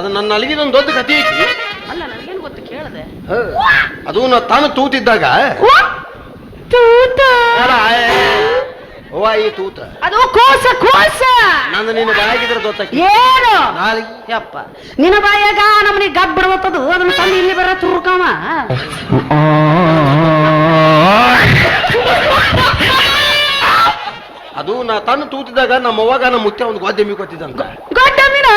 ಅದು ನನ್ನ ಅಲ್ಲಿಗಿದೊಂದು ದೊಡ್ಡ ಕಥೆ ಐತಿ. ಅಲ್ಲ ನನಗೇನು ಗೊತ್ತು ಕೇಳದೆ. ಹ. ಅದು ನಾ ತಾನು ತೂತಿದ್ದಾಗ. ತೂತ. ಅಲ್ಲ, ಏ, ಅವ್ವ ಈ ತೂತ. ಅದು ಕೋಸ ಕೋಸ. ನಂದು ನಿನ್ನ ಬಾಯಾಗಿದ್ರೆ ಗೊತ್ತಾಕಿ ಏನು? ನಾಲಿಗೆ ಯಪ್ಪ ನಿನ್ನ ಬಾಯಾಗ ನಮ್ಮನಿ ಗಬ್ ಬಿಡ್ಬತ್ತದು ಅದನ್ನ ತಂದು ಇಲ್ಲಿ ಬರ ತುರ್ಕವ ಅದು ನಾ ತಾನು ತೂತಿದ್ದಾಗ ನಮ್ಮ ಅವ್ವಾಗ ನಮ್ಮ ಮುತ್ಯ ಒಂದು ಗೋದ್ಯಮಿ ಹ.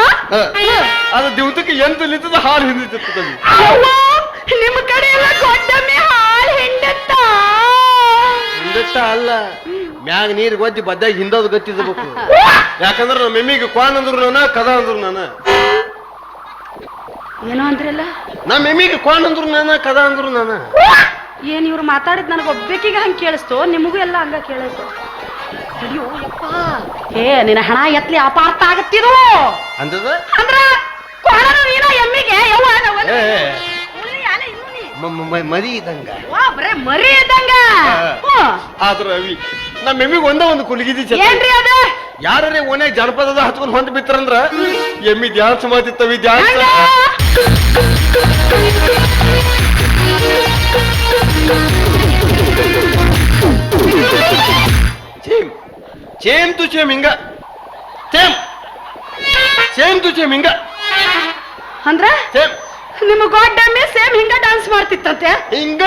ಅದು ದಿವಸಕ್ಕೆ ಎಂಟು ನಿಂತದ ಹಾಲು ಅವ್ವ, ನಿಮ್ಮ ಕಡೆ ಎಲ್ಲ ಗೊಡ್ಡಮ್ಮಿ ಹಾಲು ಹಿಂಡತ್ತ? ಹಿಂದತ್ತ ಅಲ್ಲ. ಮ್ಯಾಗ ನೀರು ಗೊತ್ತಿ ಬದ್ದಾಗ ಹಿಂದೋದು ಗೊತ್ತಿದ್ಬೇಕು ಯಾಕಂದ್ರೆ ನಮ್ಮ ಎಮ್ಮಿಗೆ ಕ್ವಾನ್ ಅಂದ್ರು ನಾನು ಕದ ಅಂದ್ರು ನಾನ. ಏನೋ ಅಂದ್ರಲ್ಲ? ನಮ್ಮ ಎಮ್ಮಿಗೆ ಕ್ವಾನ್ ಅಂದ್ರು ನಾನ ಕದ ಅಂದ್ರು ನಾನ. ಏನ್ ಇವ್ರು ಮಾತಾಡಿದ್ ನನಗೆ ಒಬ್ಬೇಕಿಗೆ ಹಂಗೆ ಕೇಳಿಸ್ತು? ನಿಮಗೂ ಎಲ್ಲ ಹಂಗ ಕೇಳಿಸ್ತು. ಅಯ್ಯೋ ಯಪ್ಪ. ಏ ನಿನ್ನ ಹಣ ಎತ್ಲಿ ಅಪಾರ್ಥ ಆಗತ್ತಿದು ಅಂದದ? ಅಂದ್ರ ನೀನ ಎಮ್ಮಿಗೆ ಯವ್ವ ನಾವು ಏ, ಏ, ಉಳ್ಳಿ ಅಲೆ ಇನ್ನು ನೀ. ಮ- ಮ- ಮ- ಮರಿ ಇದ್ದಂಗ. ವಾ ಬರೇ ಮರಿ ಇದ್ದಂಗ. ಹ್ಮ್. ಆದ್ರ ರವಿ ನಮ್ಮ ಎಮ್ಮಿಗೆ ಒಂದ ಒಂದು ಕುಲಗಿದಿ ಚಟ ಏನ್ರಿ ಅದ? ಯಾರೇ ಓನೇ ಜನಪದದ ಹತ್ಕೊಂಡು ಹೊಂದ್ ಬಿತ್ತರಂದ್ರ ಎಮ್ಮಿ ಡ್ಯಾನ್ಸ್ ಮಾಡ್ತಿತ್ತವಿ ಡ್ಯಾನ್ಸ್ ಹಂಗ? ಸೇಮ್ ತು ಸೇಮ್ ಹಿಂಗ ಸೇಮ್ ಸೇಮ್ ತು ಸೇಮ್ ಹಿಂಗ ಅಂದ್ರ? ಸೇಮ್ ನಿಮ್ಮ ಗೊಡ್ಡಮ್ಮಿ ಸೇಮ್ ಹಿಂಗ ಡಾನ್ಸ್ ಮಾಡ್ತಿತ್ತಂತೆ? ಹಿಂಗ.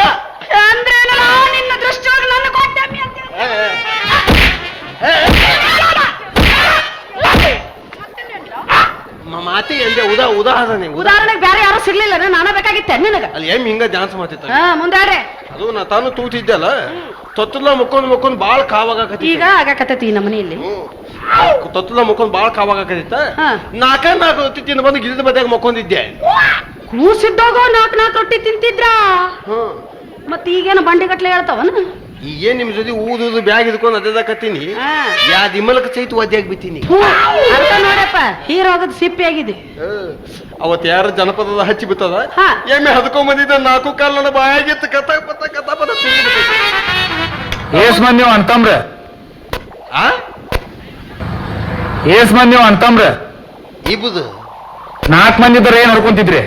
ಅಂದ್ರೆ ನಾನು ನಿನ್ನ ದೃಷ್ಟಿಯೊಳಗೆ ನನ್ನ ಗೊಡ್ಡಮ್ಮಿ ಅಂತ ಮಾತಿ ಅಂದೆ ಉದಾ ಉದಾಹರಣೆ ಉದಾ. ಉದಾಹರಣೆಗೆ ಬೇರೆ ಯಾರು ಸಿಗ್ಲಿಲ್ಲ ನಾನು ಬೇಕಾಗಿತ್ತೆ ನಿನಗ? ಅಲ್ಲಿ ಏಮ್ ಹಿಂಗ ಡ್ಯಾನ್ಸ್ ಮಾಡ್ತಿತ್ತ? ಹಾ ಮುಂದಾಡ್ರೆ. ಅದು ನಾ ತಾನು ತೂತಿದ್ದಲ್ಲ ತೊತ್ತಲ ಮುಕ್ಕೊಂಡ್ ಮುಕ್ಕೊಂಡ್ ಬಾಳ ಕಾವಾಗತಿ ಈಗ ಆಗಾಕತ್ತೈತಿ ನಮ್ಮ ಮನೆಯಲ್ಲಿ. ತೊತ್ತಲ ಮುಕ್ಕೊಂಡ್ ಬಾಳ ಕಾವಾಗಕತ್ತಿತ್ತ ಹಾ. ನಾಕ ನಾಲ್ಕು ರೊಟ್ಟಿ ತಿಂದು ಬಂದು ಗಿಡದ ಬದಿಯಾಗ ಮಕ್ಕೊಂದಿದ್ದೆ. ಕೂಸಿದ್ದಾಗ ನಾಲ್ಕು ನಾಲ್ಕು ರೊಟ್ಟಿ ತಿಂತಿದ್ರ? ಹ್ಮ್. ಮತ್ ಈಗೇನು ಬಂಡಿ ಗಟ್ಲೆ ಹೇಳ್ತಾವನ? ಈಗೇನ್ ನಿಮ್ ಜೊತೆ ಊದುದು ಬ್ಯಾಗ್ ಇದ್ಕೊಂಡು ಅದೇದಕತ್ತೀನಿ ಹಾ. ಯಾ ದಿಮಲಕ ಸಹಿತ ಒದ್ಯಾಗಿ ಬಿತ್ತೀನಿ. ಅಂತ ನೋಡಪ್ಪ ಹೀರೋಗದ್ ಸಿಪ್ಪಿ ಆಗಿದೆ. ಅವತ್ ಯಾರ ಜನಪದದ ಹಚ್ಚಿ ಬಿತ್ತದ. ಎಮ್ಮೆ ಹದ್ಕೊಂಡ್ ಬಂದಿದ್ದ ನಾಲ್ಕು ಕಾಲ್ ನನ್ನ ಬಾಯಾಗಿತ್ತು ಕಥ ಪತ ಕಥ ಪದ ಏಸ್ ಮಂದಿ ನೀವು ಅಂತಂಬ್ರ ಆ? ಏಸ್ ಮಂದಿ ನೀವು ಅಂತಂಬ್ರ ಇಬ್ಬುದು ನಾಲ್ಕು ಮಂದಿ ಇದ್ದಾರೆ ಏನ್ ಹೊಡ್ಕೊಂತಿದ್ರಿ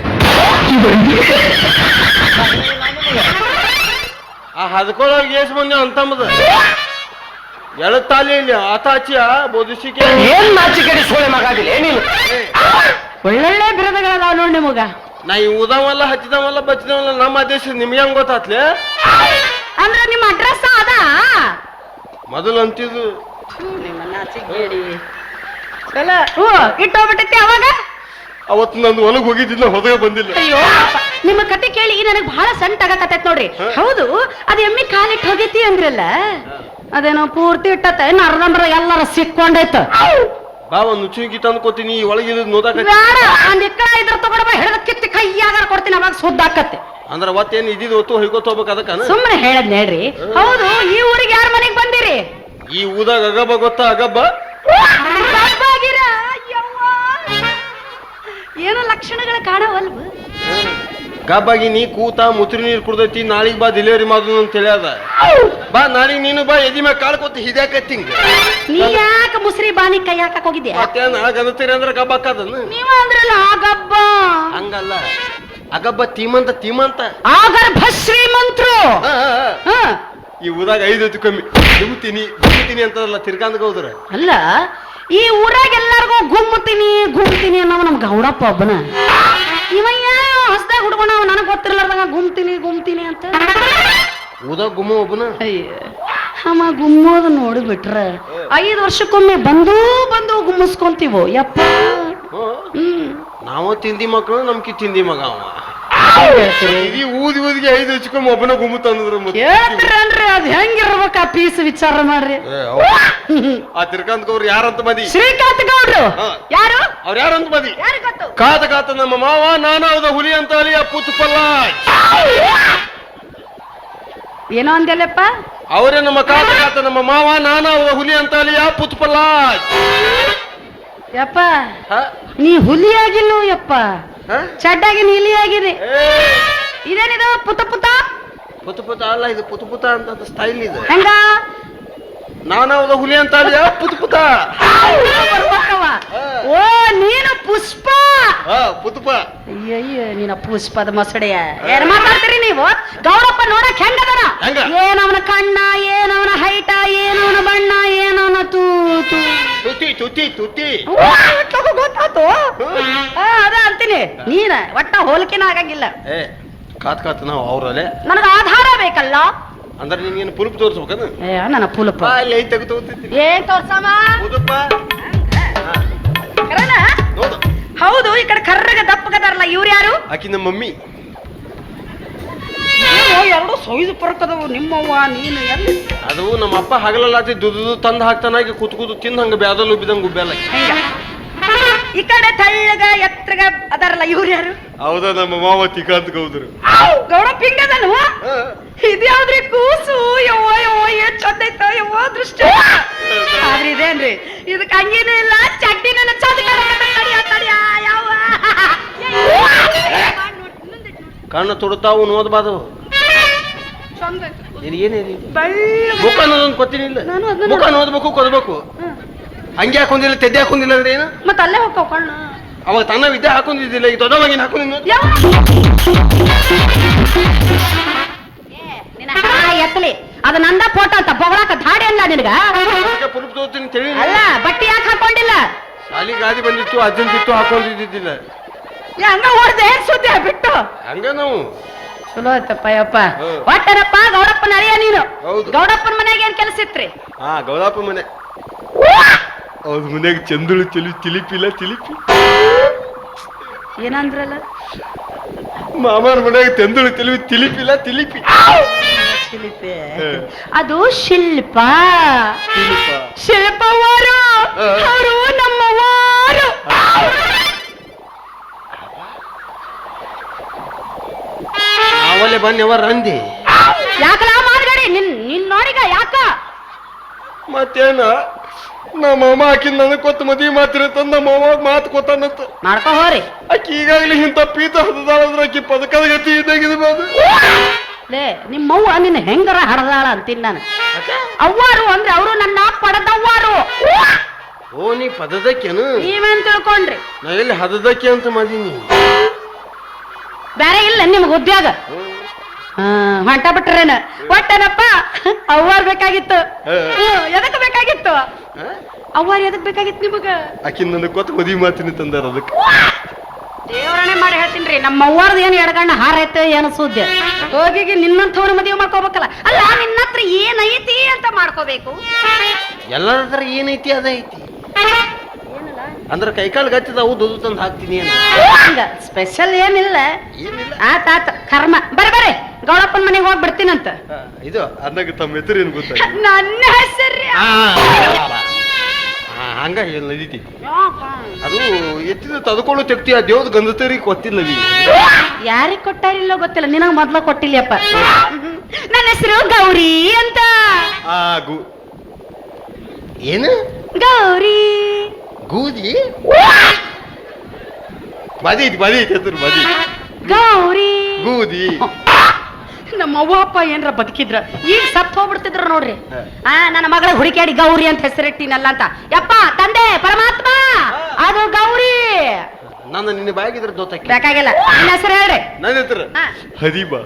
ಆ ಹದ್ಕೊಳ್ಳೋರ್ಗೆ ಏಸ್ ಮಂದಿ ಅಂತಂಬದ ಎಳತಾಲಿ ಇಲ್ಲಿ ಆತಾಚಿಯ ಬೋಧಿಸಿಕೆ ಏನ್ ನಾಚಿಕೆಡಿ ಸೋಳೆ ಮಗಾದಿಲ್ಲ ಏನಿಲ್ಲ ಒಳ್ಳೊಳ್ಳೆ ಬಿರುದುಗಳದಾವ ನೋಡಿ ನಿಮಗ. ನಾ ಈ ಉದವಲ್ಲ ಹಚ್ಚಿದವಲ್ಲ ಬಚ್ಚಿದವಲ್ಲ ನಮ್ಮ ದೇಶದ ನಿಮ್ಗೆ ಹೆಂಗ್ ಗೊತ್ತಾತ್ಲೆ? ಅಂದ್ರೆ ನಿಮ್ಮ ಅಡ್ರೆಸ್ ಅದ? ಮೊದಲು ಅಂತಿದ್ದು ಚಲೋ ಹ್ಞೂ ಇಟ್ಟೋಗ್ಬಿಟ್ಟೈತಿ ಅವಾಗ? ಅವತ್ತು ನಂದು ಹೊಲಗ್ ಹೋಗಿದ್ದಿಲ್ಲ ಹೊದಗ ಬಂದಿಲ್ಲ. ಅಯ್ಯೋ ನಿಮ್ಮ ಕತೆ ಕೇಳಿ ನನಗೆ ಬಹಳ ಸಂಟ ಆಗಕತ್ತೈತ್ ನೋಡ್ರಿ. ಹೌದು ಅದು ಎಮ್ಮಿ ಕಾಲಿಟ್ಟು ಹೋಗೈತಿ ಅಂದ್ರಲ್ಲ? ಅದೇನೋ ಪೂರ್ತಿ ಇಟ್ಟತ್ತೆ ನರದಂದ್ರ ಎಲ್ಲಾರ ಸಿಕ್ಕೊಂಡೈತ. ಬಾ ಒಂದು ನುಚ್ಚುಗಿ ತಂದು ಕೊತ್ತೀನಿ ಒಳಗಿದ್ ನೋದಾಕ ಬೇಡ ಒಂದ್ ಇಕ್ಕ ಇದ್ರ ತಗೊಂಡ ಹಿಡಿದ ಕಿತ್ತಿ ಕೈಯಾಗಾರ ಕೊಡ್ತೀನಿ ಅವಾಗ ಸುದ್ದಾಕತ್ತೆ. ಅಂದ್ರೆ ಅವತ್ತೇನ್ ಇದ್ದಿದ್ ಹೊತ್ತು ಹೊಯ್ಕೋತ ಹೋಗ್ಬೇಕು ಅದಕ್ಕ ಸುಮ್ಮನೆ ಹೇಳದ್ ಹೇಳ್ರಿ. ಹೌದು ಈ ಊರಿಗೆ ಯಾರ ಮನೆಗೆ ಬಂದಿರಿ? ಈ ಊದಾಗ ಅಗಬ್ಬ ಗೊತ್ತಾ ಅಗಬ್ಬ? ಏನೋ ಲಕ್ಷಣಗಳು ಕಾಣವಲ್ವ? ಗಬ್ಬಾಗಿ ನೀ ಕೂತ ಮುತ್ರಿ ನೀರು ಕುಡ್ದೈತಿ ನಾಳಿಗ್ ಬಾ ಡೆಲಿವರಿ ಮಾಡೋದು ಅಂತ ಹೇಳ್ಯಾದ. ಬಾ ನಾಳಿಗ್ ನೀನು ಬಾ ಎದಿ ಮ್ಯಾಗ ಕಾಲ್ ಕೊತ್ತಿ ಹಿದ್ಯಾಕತ್ತಿ ನೀ ಯಾಕ ಮುಸ್ರಿ ಬಾನಿ ಕೈ ಹಾಕಕ್ ಹೋಗಿದ್ಯಾ? ಮತ್ತೇನ ಗನತೀರಿ ಅಂದ್ರ ಗಬ್ಬ ಹಾಕದನ್ನ ನೀವ ಅಂದ್ರಲ್ಲ ಆ ಗಬ್ಬ. ಹಂಗಲ್ಲ. ಅಗಬ್ಬ ತೀಮಂತ ತೀಮಂತ. ಶ್ರೀಮಂತ್ರು. ಆ, ಆ, ಆ. ಈ ಊರಾಗ ಐದು ಹೊತ್ತು ಕಮ್ಮಿ. ದುಮ್ತೀನಿ ದುಮ್ತೀನಿ ಅಂತದಲ್ಲ ತಿರ್ಗಾಂದ್ಗ ಹೋದ್ರ ಅಲ್ಲ ಈ ಊರಾಗ ಎಲ್ಲಾರ್ಗೂ ಗುಮ್ಮತೀನಿ ಗುಮ್ತೀನಿ ಅನ್ನೋ ನಮ್ ಗೌಡಪ್ಪ ಒಬ್ಬನ. ಇವ ಹೊಸದಾಗ ಹುಡ್ಕೊಂಡ ನನಗ್ ಗೊತ್ತಿರ್ಲಾರ್ದಾಗ ಗುಮ್ತೀನಿ ಗುಮ್ತೀನಿ ಅಂತ. ಊದಾಗ ಗುಮ್ಮ ಒಬ್ಬನ? ಅಮ್ಮ ಗುಮ್ಮೋದು ನೋಡಿಬಿಟ್ರ ಐದು ವರ್ಷಕ್ಕೊಮ್ಮೆ ಬಂದು ಬಂದು ಗುಮ್ಮಿಸ್ಕೊಂತೀವೋ ಯಪ್ಪ. ನಾವು ನಾವ ತಿಂದಿ ಮಕ್ಕಳು ನಮ್ಕಿ ತಿಂದಿ ಮಗ ಅವ. ಇದೀ ಊದಿ ಊದಿಗೆ ಐದು ಹಚ್ಕೊಂಡ್ ಒಬ್ಬನ ಗುಮ್ಮು ತಂದ್ರು ಹೇಳ್ತೀರಲ್ರಿ ಅದ್ ಹೆಂಗಿರ್ಬೇಕ ಆ ಪೀಸ್ ವಿಚಾರ ಮಾಡ್ರಿ? ಆ ತಿರ್ಕಾಂತ್ಕವ್ರು ಯಾರಂತ ಮದಿ? ಶ್ರೀಕಾಂತ್ ಗೌಡ್ರು. ಯಾರು? ಅವ್ರ ಯಾರಂತ ಮದಿ? ಯಾರು ಗೊತ್ತು? ಕಾತ ಕಾತ ನಮ್ಮ ಮಾವ ನಾನು ಹೌದ ಹುಲಿ ಅಂತ ಅಲ್ಲಿ ಪುತ್ತಪಲ್ಲ ಏನೋ ಅಂದೆಲ್ಲಪ್ಪ ಅವರೇ ನಮ್ಮ ಕಾತ ಕಾತ ನಮ್ಮ ಮಾವ ನಾನು ಹೌದ ಹುಲಿ ಅಂತ ಅಲ್ಲಿ ಆ ಪುತ್ತಪಲ್ಲ ಯಪ್ಪ ನೀ ಹುಲಿ ಆಗಿಲ್ಲೋ ಯಪ್ಪ? ಚಡ್ಡಾಗಿ ನೀಲಿ ಆಗಿರಿ ಇದೇನಿದು? ಪುತ ಪುತ? ಪುತ ಪುತ ಅಲ್ಲ ಇದು ಪುತ ಪುತ ಅಂತ ಸ್ಟೈಲ್ ಇದು. ಹೆಂಗ? ನಾನು ಹುಲಿ ಅಂತ ಪುತ ಪುತ. ಓ ನೀನು ಪುಷ್ಪ ಪುತಪ ಅಯ್ಯಯ್ಯ ನೀನ ಪುಷ್ಪದ ಮೊಸಡೆಯ. ಏನ್ ಮಾತಾಡ್ತೀರಿ ನೀವು? ಗೌರಪ್ಪ ನೋಡಕ್ ಹೆಂಗದನ? ಹೆಂಗ? ಏನವನ ಕಣ್ಣ ಏನವನ ಹೈಟ ಏನವನ ಬಣ್ಣ ಏನವನ ತೂತು. ತುತಿ ತುತಿ ತುತಿ. ಅವ್ವ, ಎಷ್ಟಾಗೋ ಗೊತ್ತಾತು ಆ, ಅದ ಅಂತೀನಿ. ನೀನ ಒಟ್ಟ ಹೋಲಿಕೆನ ಆಗಂಗಿಲ್ಲ. ಏ ಕಾತ್ ಕಾತ್ ನಾವು ಅವ್ರಲ್ಲೇ. ನನಗ ಆಧಾರ ಬೇಕಲ್ಲ? ಅಂದ್ರೆ ನಿನ್ಗೇನು ಪುಲುಪ್ ತೋರಿಸ್ಬೇಕನ? ಏ ನನ್ನ ಪುಲಪ. ಅಲ್ಲಿ ಇಲ್ಲಿ ಐತೆ ತಗೋತಿದ್ದೀನಿ. ಏನ್ ತೋರ್ಸಮ್ಮ? ಪುತಪ್ಪ ಕರಣ ನೋಡು. ಹೌದು ಈ ಕಡೆ ಕರ್ರಗ ದಪ್ಪಗದಾರಲ್ಲ ಇವ್ರು ಯಾರು? ಆಕಿ ನಮ್ಮ ಮಮ್ಮಿ ಎರಡು ಸೈಜ್ ಪರಕದವು ನಿಮ್ಮವ್ವ ನೀನು ಎಲ್ಲಿ? ಅದು ನಮ್ಮ ಅಪ್ಪ ಹಗಲಲ್ಲಾತಿ ದುದು ತಂದು ಹಾಕ್ತಾನಾಗಿ ಕೂತ್ ಕೂತು ತಿಂದು ಹಂಗ ಬ್ಯಾದಲ್ ಉಬ್ಬಿದಂಗ ಉಬ್ಬ್ಯಾಲ ಹಿಂಗ. ಈ ಕಡೆ ತಳ್ಳಗ ಎತ್ರಗ ಅದಾರಲ್ಲ ಇವ್ರು ಯಾರು? ಹೌದ ನಮ್ಮ ಮಾವ ತಿಕಾಂತ ಗೌದ್ರು ಗೌಡ ಪಿಂಗದನು ಇದು ಯಾವ್ದ್ರಿ ಕೂಸು? ಯವ್ವ ಯವ್ವ ಏನ್ ಚಂದ ಐತ ಯವ್ವ ದೃಷ್ಟಿ. ಆದ್ರೆ ಇದೇನ್ರಿ ಇದಕ್ಕೆ ಹಂಗೇನು ಇಲ್ಲ ಚಟ್ಟಿನ ನನ್ನ ಚಂದ ಕಣ್ಣು ತುಡ್ತಾವು ನೋದ್ಬಾದು ಏನೇನು ಮುಖ ಅನ್ನೋದೊಂದು ಗೊತ್ತಿನಿಲ್ಲ ನಾನು ಮುಖ ನೋಡ್ಬೇಕು ಕೊಡ್ಬೇಕು ಹಂಗೆ ಹಾಕೊಂಡಿಲ್ಲ ತೆದ್ದೆ ಹಾಕೊಂಡಿಲ್ಲ ಅಂದ್ರೆ ಏನು? ಮತ್ತೆ ಅಲ್ಲೇ ಹೋಗ್ತಾವ ಕಣ್ಣು. ಅವಾಗ ತನ್ನ ವಿದ್ಯೆ ಹಾಕೊಂಡಿದ್ದಿಲ್ಲ ಈ ದೊಡ್ಡವಾಗಿನ ಹಾಕೊಂಡಿದ್ದೆ ಅದು ನಂದ ಫೋಟೋ ಅಂತ ಬೊಗಳಾಕ ಧಾಡಿ ಅಲ್ಲ ನಿನಗ? ಬಟ್ಟಿ ತೋರ್ತೀನಿ ತಿಳಿ ಅಲ್ಲ ಬಟ್ಟೆ ಯಾಕೆ ಹಾಕೊಂಡಿಲ್ಲ? ಶಾಲಿ ಗಾದಿ ಬಂದಿತ್ತು ಅಜ್ಜನ್ ಬಿತ್ತು ಹಾಕೊಂಡಿದ್ದಿದ್ದಿಲ್ಲ ಹಂಗ ಹೊಡೆದ ಏನ್ ಸುದ್ದಿ ಬಿಟ್ಟು ಹಂಗ ನಾವು. ಚಲೋ ಆಯ್ತಪ್ಪ ಯಪ್ಪ. ಹ್ಮ್. ಒಟ್ಟನಪ್ಪ ಗೌಡಪ್ಪನ ಅರಿಯ ನೀನು. ಹೌದು. ಗೌಡಪ್ಪನ ಮನೆಗೆ ಏನ್ ಕೆಲಸ ಇತ್ರಿ? ಹಾ ಗೌಡಪ್ಪ ಮನೆ. ಅವ್ರ ಮನೆಗೆ ಚಂದುಳು ತಿಳಿ ತಿಲಿಪಿಲ್ಲ ತಿಲಿಪಿ. ಏನಂದ್ರಲ್ಲ? ಮಾಮಾರ ಮನೆಗೆ ಚಂದುಳು ತಿಳಿವಿ ತಿಲಿಪಿಲ್ಲ ತಿಲಿಪಿ. ಶಿಲ್ಪಿ. ಅದು ಶಿಲ್ಪ. ಶಿಲ್ಪವರು. ಅವರು ನಮ್ಮವಾರು. ನಾವಲ್ಲೇ ಬನ್ನಿವರ ರಂದಿ. ಯಾಕಲ ಮಾರ್ಗಡಿ ನಿನ್ ನಿನ್ ನೋಡಿಗ ಯಾಕ? ಮತ್ತೇನ? ನಮ್ಮ ಅಮ್ಮ ಆಕಿ ನನಗೆ ಕೊತ್ತ ಮದುವೆ ಮಾತಿರತ್ತಂದ ನಮ್ಮ ಅವಾಗ ಮಾತು ಕೊತ್ತಾನಂತ ಮಾಡ್ಕೋ ಹೋರಿ. ಆಕಿ ಈಗಾಗಲೇ ಇಂಥ ಪೀತ ಹದದಾಳಂದ್ರ ಆಕಿ ಪದಕದ ಗತಿ ಇದ್ದಾಗಿದೆ ಬಾದು ಲೇ ನಿಮ್ಮವ್ವ ನಿನ್ನ ಹೆಂಗರ ಹಡದಾಳ ಅಂತೀನಿ ನಾನು. ಅವ್ವಾರು ಅಂದ್ರೆ ಅವರು ನನ್ನ ಪಡೆದವ್ವಾರು. ಓ ನೀ ಪದದಕ್ಕೇನು? ನೀವೇನ್ ತಿಳ್ಕೊಂಡ್ರಿ? ನಾ ಎಲ್ಲಿ ಹದದಕ್ಕೆ ಅಂತ ಮಾಡೀನಿ ಬೇರೆ ಇಲ್ಲ ನಿಮ್ಗೆ ಉದ್ಯೋಗ. ಹಾ, ಹೊಂಟ ಬಿಟ್ರೇನ? ಒಟ್ಟನಪ್ಪ ಅವ್ವಾರ್ ಬೇಕಾಗಿತ್ತು. ಎದಕ್ ಬೇಕಾಗಿತ್ತು? ಅವ್ವಾರ್ ಎದಕ್ ಬೇಕಾಗಿತ್ತು ನಿಮಗ? ಆಕಿನ ನನಗೆ ಕೊತ್ತ ಮದುವೆ ಮಾತಿನ ತಂದಾರ ಅದಕ್ಕೆ. ದೇವರಣೆ ಮಾಡಿ ಹೇಳ್ತೀನಿ ನಮ್ಮ ಅವ್ವಾರ್ದು ಏನು ಎಡಗಣ್ಣ ಹಾರೈತೆ ಏನು ಸುದ್ದಿ ಹೋಗಿ ನಿನ್ನಂಥವ್ರ ಮದುವೆ ಮಾಡ್ಕೋಬೇಕಲ್ಲ. ಅಲ್ಲ ನಿನ್ನ ಹತ್ರ ಏನೈತಿ ಅಂತ ಮಾಡ್ಕೋಬೇಕು? ಎಲ್ಲರ ಹತ್ರ ಏನೈತಿ ಅದೈತಿ. ಅಂದ್ರೆ ಕೈಕಾಲು ಗತ್ತಿದಾವು ದುದು ತಂದು ಹಾಕ್ತೀನಿ ಅಂತ ಹಂಗ. ಸ್ಪೆಷಲ್ ಏನಿಲ್ಲ. ಏನಿಲ್ಲ. ಆತ ಆತ. ಕರ್ಮ. ಬರ್ರಿ ಬರ್ರಿ. ಗೌಡಪ್ಪನ ಮನೆಗೆ ಹೋಗಿ ಬಿಡ್ತೀನಂತ. ಇದು ಅನ್ನಕ್ಕೆ ತಮ್ಮ ಹೆಸರು ಏನು ಗೊತ್ತಾಗ ನನ್ನ ಹೆಸರು ಹಂಗ ನದಿತಿ ಅದು ಎತ್ತಿದ ತದ್ಕೊಳ್ಳು ತೆಗ್ತಿ ಆ ದೇವ್ದ ಗಂಧತರಿಗೆ ಗೊತ್ತಿಲ್ಲ ನೀ ಯಾರಿಗೆ ಕೊಟ್ಟಾರಿಲ್ಲೋ ಗೊತ್ತಿಲ್ಲ ನಿನಗ ಮೊದ್ಲ ಕೊಟ್ಟಿಲ್ಲಪ್ಪ ನನ್ನ ಹೆಸರು ಗೌರಿ ಅಂತ. ಆ ಗು ಏನು? ಗೌರಿ. ಗೂದಿ? ಬದಿ ಐತಿ ಬದಿ ಐತಿ ಹೆಸರು ಬದಿ ಗೌರಿ. ಗೂದಿ. ನಮ್ಮ ಅವ್ವ ಅಪ್ಪ ಏನ್ರ ಬದುಕಿದ್ರ? ಈಗ ಸತ್ತು ಹೋಗ್ಬಿಡ್ತಿದ್ರ ನೋಡ್ರಿ. ಹ. ಆ ನನ್ನ ಮಗಳ ಹುಡುಕ್ಯಾಡಿ ಗೌರಿ ಅಂತ ಹೆಸರಿಟ್ಟಿನಲ್ಲ ಅಂತ. ಯಪ್ಪ ತಂದೆ ಪರಮಾತ್ಮ! ಅದು ಗೌರಿ! ನನ್ನ ನಿನ್ನ ಬಾಯಾಗಿದ್ರೆ ದೋತಕ್ಕೆ. ಬೇಕಾಗಿಲ್ಲ. ನನ್ನ ಹೆಸರು ಹೇಳ್ರಿ. ನನ್ನ ಹೆಸರು? ಹಾ. ಹರಿಬಾ.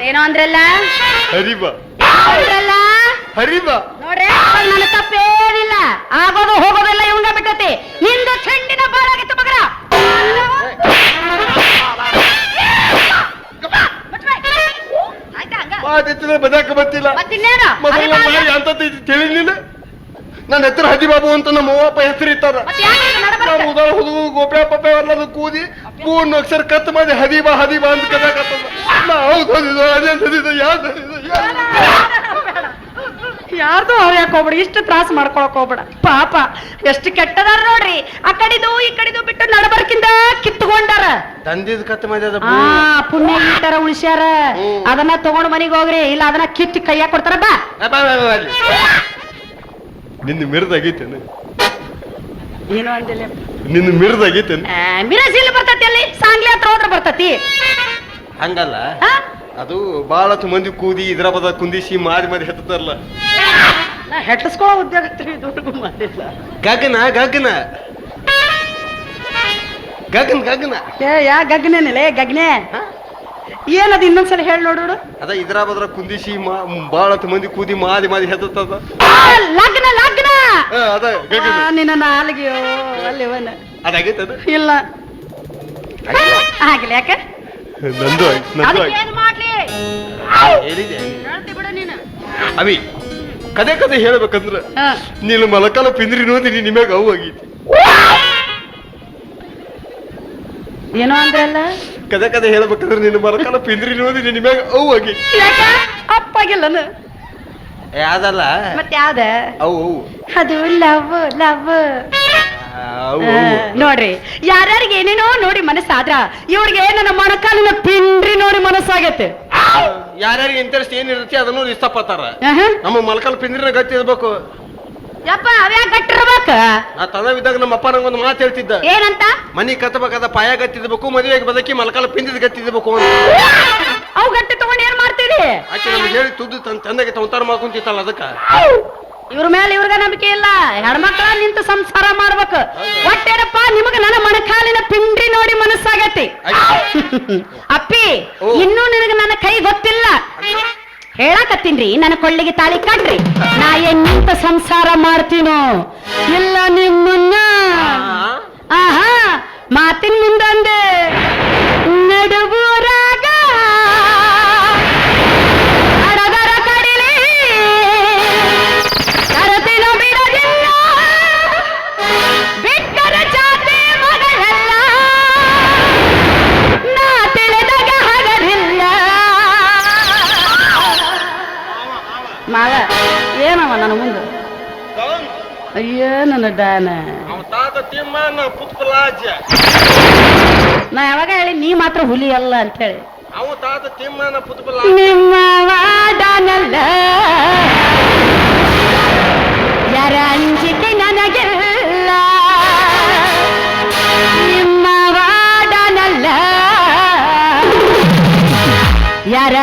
ಏನೋ ಅಂದ್ರಲ್ಲ? ಹರಿಬಾ. ಅಂದ್ರಲ್ಲ? ಹರಿಬಾ. ನೋಡ್ರಿ ನನ್ನ ತಪ್ಪೇನಿಲ್ಲ. ಆಗೋದು ಹೋಗೋದೆಲ್ಲ ಇವಂಗ ಬಿಟ್ಟತಿ. ನಿಂದು ಚೆಂಡಿನ ಬಾಳಾಗಿತ್ತು ಮಾತೆತ್ತಿನ ಬದಾಕ ಬರ್ತಿಲ್ಲ. ಮೊದಲ ಬಾರಿ ಅಂತದ್ದು ತಿಳಿಲಿಲ್ಲ ನನ್ನ ಹೆಸರು ಹದಿಬಾಬು ಅಂತ ನಮ್ಮ ಅವ್ವಪ್ಪ ಹೆಸರು ಇಟ್ಟಾರ ಯಾಕೆ? ನಾವು ಉದಾಳ ಹುಡುಗ ಗೋಪ್ಯ ಪಪ್ಪ ಎಲ್ಲದು ಕೂದಿ ಕೂನ್ ಅಕ್ಷರ ಕತ್ ಮಾಡಿ ಹದಿಬಾ ಹದಿಬಾ ಅಂತ ಕದಾಕತ್ತದ ನಾ ಹೌದು ಹದಿದು ಅದೇ ಹದಿದು ಯಾವ್ದು ಹದಿದು ಯಾವ್ದು ಯಾರ್ದು ಅವ್ರ್ಯಾಕ್ ಹೋಗ್ಬೇಡ ಇಷ್ಟು ತ್ರಾಸ ಮಾಡ್ಕೊಳಕ್ ಹೋಗ್ಬೇಡ. ಪಾಪ ಎಷ್ಟು ಕೆಟ್ಟದಾರ ನೋಡ್ರಿ. ಆ ಕಡಿದು ಈ ಕಡಿದು ಬಿಟ್ಟು ಕಿತ್ಕೊಂಡಾರ ತಂದಿದ್ ಕತ್ ಮಾಡಿ ಆ ಪುಣ್ಯ ಈ ತರ ಉಳಿಸ್ಯಾರ. ಅದನ್ನ ತಗೊಂಡ್ ಮನಿಗ್ ಹೋಗ್ರಿ ಇಲ್ಲ ಅದನ್ನ ಕಿತ್ತಿ ಕೈಯಾಗ ಕೊಡ್ತಾರ ಬಾ. ನಿನ್ನ ಮಿರ್ದಾಗೈತೇನು ಏನು ಅಂದಿಲ್ಲ. ನಿನ್ನ ಮಿರ್ದಾಗೈತೇನು ಮಿರಸ್ ಇಲ್ಲಿ ಬರ್ತತಿ ಅಲ್ಲಿ? ಸಾಂಗ್ಲಿ ಹತ್ರ ಹೋದ್ರ ಬರ್ತತಿ. ಹಂಗಲ್ಲ. ಆ? ಅದು ಬಹಳಷ್ಟು ಮಂದಿ ಕೂದಿ ಇದ್ರ ಪದ ಕುಂದಿಸಿ ಮಾದಿ ಮಾರಿ ಹೆತ್ತಾರಲ್ಲ ನಾ ಹೆಟ್ಟಿಸ್ಕೊಳ್ಳೋ ಉದ್ಯೋಗ ಇದುವರೆಗೂ ಮಾಡಿಲ್ಲ. ಗಗನ ಗಗನ. ಗಗನ್ ಗಗನ. ಏ ಯಾ ಗಗ್ನೇನಿಲ್ಲ ಏ ಗಗ್ನೆ? ಏನದು ಇನ್ನೊಂದ್ಸಲ ಹೇಳಿ ನೋಡೋಡು ಅದ ಇದ್ರ ಬದ್ರ ಕುಂದಿಸಿ ಮಾ ಬಾಳ ಮಂದಿ ಕೂದಿ ಮಾದಿ ಮಾದಿ ಹೆದತ್ತದ ಲಗ್ನ ಲಗ್ನ! ಅದ ಗಗನ. ಆ, ನಿನ್ನ ನಾಲ್ಗೆಯೋ ಅಲ್ಲಿ ಒನ್ ಅದಾಗೈತೆ ಅದು? ಇಲ್ಲ. ಆಗಿಲ್ಲ. ಯಾಕೆ? ನಂದು ಆಯ್ತು ನಂದು ಅದಕ್ಕೆ ಆಯ್ತು ಏನ್ ಮಾಡ್ಲಿ? ಹೇಳಿದೆ. ಹೇಳ್ತಿ ಬಿಡು ನೀನು. ಅವಿ ಕದೆ ಕದೆ ಹೇಳ್ಬೇಕಂದ್ರ ಹಾ. ನೀನು ಮಲಕಾಲ ಪಿಂದ್ರಿ ನೋಡಿ ನಿಮಗೆ ಅವು ಆಗೈತಿ ಏನೋ ಅಂದ್ರಲ್ಲ? ಕದೆ ಕದೆ ಹೇಳ್ಬೇಕಂದ್ರ ನಿನ್ನ ಮಲಕಾಲ ಪಿಂದ್ರಿ ನೋಡಿ ಮ್ಯಾಗ ಅವು ಆಗಿ. ಯಾಕ? ಅಪ್ಪಾಗಿಲ್ಲನ? ಏ ಅದಲ್ಲ. ಮತ್ತೆ ಯಾವ್ದ? ಅವು ಅದು ಲವ್ ಲವ್. ನೋಡ್ರಿ ಯಾರ್ಯಾರಿಗೆ ಏನೇನೋ ನೋಡಿ ಮನಸ್ಸಾದ್ರ ಇವ್ರಿಗೆ ನನ್ನ ಮೊಣಕಾಲಿನ ಪಿಂಡ್ರಿ ನೋಡಿ ಮನಸ್ಸಾಗತ್ತೆ ಯಾರ್ಯಾರಿಗೆ ಇಂಟ್ರೆಸ್ಟ್ ಏನಿರುತ್ತೆ ಅದನ್ನು ಇಷ್ಟಪಡ್ತಾರ. ನಮ್ಮ ಮನಕಾಲ ಪಿಂದ್ರಿನ ಗತಿ ಇರ್ಬೇಕು. ಯಪ್ಪ ಅವ್ಯಾಗ ಗಟ್ಟಿರ್ಬೇಕ ನಾ ತನವಿದ್ದಾಗ ನಮ್ಮ ಅಪ್ಪ ನಂಗೊಂದು ಮಾತು ಹೇಳ್ತಿದ್ದ. ಏನಂತ? ಮನಿ ಕತ್ತಬೇಕಾದ ಪಾಯ ಗತ್ತಿದ್ಬೇಕು ಮದುವೆಗೆ ಬದಕಿ ಮಲಕಾಲ ಪಿಂದಿದ್ ಗತ್ತಿದ್ಬೇಕು ಅಂತ. ಅವು ಗಟ್ಟಿ ತಗೊಂಡ್ ಏನ್ ಮಾಡ್ತೀರಿ? ಆಕೆ ನಮ್ಗೆ ಹೇಳಿ ತುದ್ದು ತನ್ನ ತಂದೆಗೆ ತೊಂತಾರ ಮಾಡ್ಕೊಂತಿತ್ತಲ್ಲ ಅದಕ್ಕ. ಇವ್ರ ಮೇಲೆ ಇವ್ರಗ ನಂಬಿಕೆ ಇಲ್ಲ. ಹೆಣ್ಮಕ್ಳ ನಿಂತು ಸಂಸಾರ ಮಾಡ್ಬೇಕು. ಒಟ್ಟೇನಪ್ಪ ನಿಮಗ ನನ್ನ ಮೊಣಕಾಲಿನ ಪಿಂಡ್ರಿ ನೋಡಿ ಮನಸ್ಸಾಗತಿ ಅಪ್ಪಿ ಇನ್ನೂ ನಿನಗ ನನ್ನ ಕೈ ಗೊತ್ತಿಲ್ಲ. ಹೇಳಕತ್ತೀನ್ರಿ ನನ್ನ ಕೊಳ್ಳಿಗೆ ತಾಳಿ ಕಟ್ರಿ ನಾ ಏನ್ ನಿಂತ ಸಂಸಾರ ಮಾಡ್ತೀನೋ? ಇಲ್ಲ ನಿಮ್ಮನ್ನ? ಆಹಾ. ಅವ ತಾತ ತಿಮ್ಮನ ನಾ ಯಾವಾಗ ಹೇಳಿ ನೀ ಮಾತ್ರ ಹುಲಿ ಅಲ್ಲ ಅಂತ ಹೇಳಿ ಅವ ತಾತ ತಿಮ್ಮನ ಪುತ್ಪಲಾ ನಿಮ್ಮ ವಾಡನಲ್ಲ ಯಾರ ಅಂಜಿಕೆ ನನಗಿಲ್ಲ. ನಿಮ್ಮ ವಾಡನಲ್ಲ ಯಾರ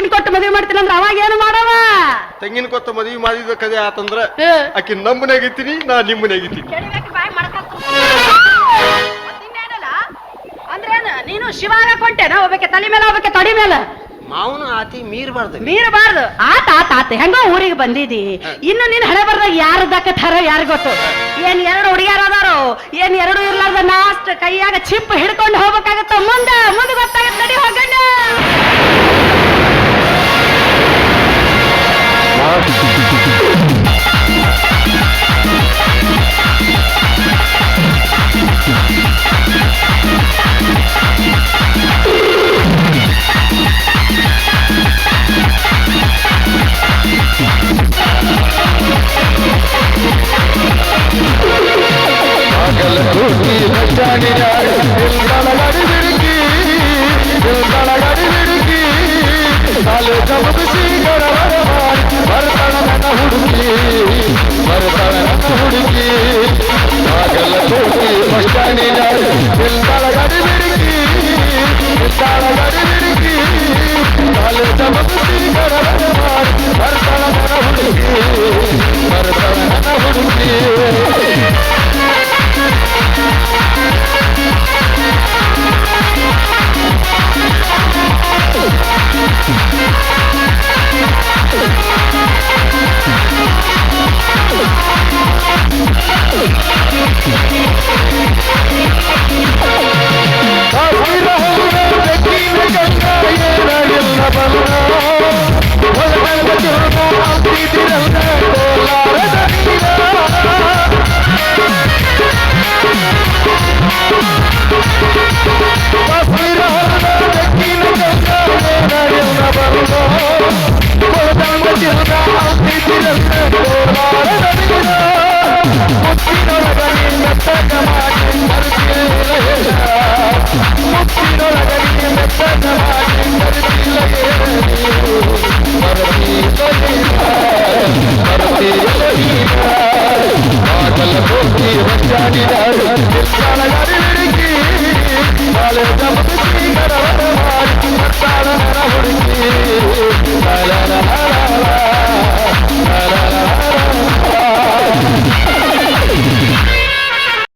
ತಂಗಿನ ಕೊಟ್ಟು ಮದುವೆ ಮಾಡ್ತೀನಿ ಅಂದ್ರೆ ಅವಾಗ ಏನು ಮಾಡವ? ತೆಂಗಿನ ಕೊಟ್ಟು ಮದುವೆ ಮಾಡಿದ ಕದೆ ಆತಂದ್ರ ಹೇ. ಆಕಿ ನಮ್ಮನೆಗಿತ್ತೀನಿ ನಾ ನಿಮ್ಮನೆಗಿತ್ತೀನಿ ಅಂದ್ರೇನು ನೀನು ಶಿವಾಗ ನಾ ಒಬ್ಬಕ್ಕೆ ತಲೆ ಮೇಲೆ ಒಬ್ಬಕ್ಕೆ ತೊಡಿ ಮೇಲೆ? ಮಾವನ ಆತಿ ಮೀರ್ಬಾರ್ದು. ಮೀರಬಾರ್ದು. ಆತ ಆತ ಆತ. ಹೆಂಗೋ ಊರಿಗೆ ಬಂದಿದಿ. ಇನ್ನು ನೀನ್ ಹಳೆ ಬರ್ದಾಗ ಯಾರು ದಕ್ಕತ್ತಾರ ಯಾರು ಗೊತ್ತು? ಏನ್ ಎರಡು ಹುಡುಗಿಯರ ಅದಾರು ಏನ್ ಎರಡು ಇರ್ಲಾರ್ದ ನಾಷ್ಟ ಕೈಯಾಗ ಚಿಪ್ ಹಿಡ್ಕೊಂಡು ಹೋಗ್ಬೇಕಾಗತ್ತ? ಮುಂದೆ ಮುಂದೆ ಗೊತ್ತಾಗತ್ತೆ. ನಡಿ ಹೋಗಣ್ಣ. Love Mas carne não Thank you.